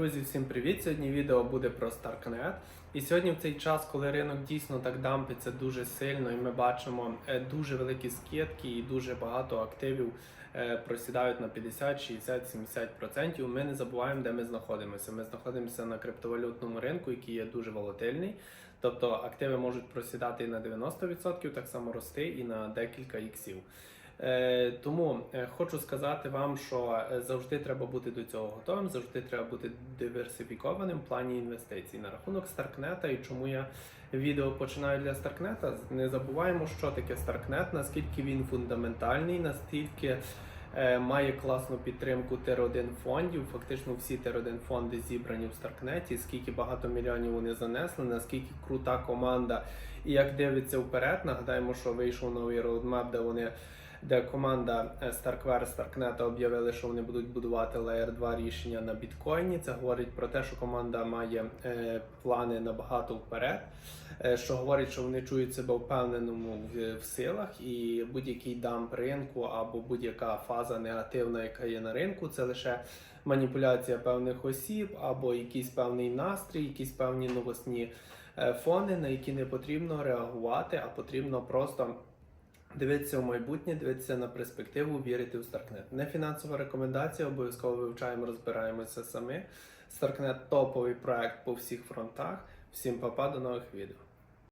Друзі, всім привіт! Сьогодні відео буде про Starknet. І сьогодні в цей час, коли ринок дійсно так дампиться дуже сильно, і ми бачимо е, дуже великі скидки і дуже багато активів е, просідають на 50, 60, 70%. Ми не забуваємо, де ми знаходимося. Ми знаходимося на криптовалютному ринку, який є дуже волатильний. Тобто активи можуть просідати і на 90%, так само рости і на декілька іксів. Е, Тому е, хочу сказати вам, що е, завжди треба бути до цього готовим, завжди треба бути диверсифікованим в плані інвестицій. На рахунок Старкнета і чому я відео починаю для Старкнета. Не забуваємо, що таке Старкнет, наскільки він фундаментальний, наскільки е, має класну підтримку Тер-1 фондів. Фактично всі Тер-1 фонди зібрані в Старкнеті, скільки багато мільйонів вони занесли, наскільки крута команда і як дивиться вперед. Нагадаємо, що вийшов новий роудмап, де вони де команда е, Starkware Starknet об'явили, що вони будуть будувати Layer 2 рішення на біткоїні. Це говорить про те, що команда має е, плани набагато вперед, е, що говорить, що вони чують себе впевненому в, силах, і будь-який дамп ринку або будь-яка фаза негативна, яка є на ринку, це лише маніпуляція певних осіб, або якийсь певний настрій, якісь певні новосні фони, на які не потрібно реагувати, а потрібно просто. Дивитися в майбутнє, дивитися на перспективу, вірити в Старкнет. Не фінансова рекомендація, обов'язково вивчаємо, розбираємося самі. Старкнет топовий проект по всіх фронтах. Всім папа, до нових відео.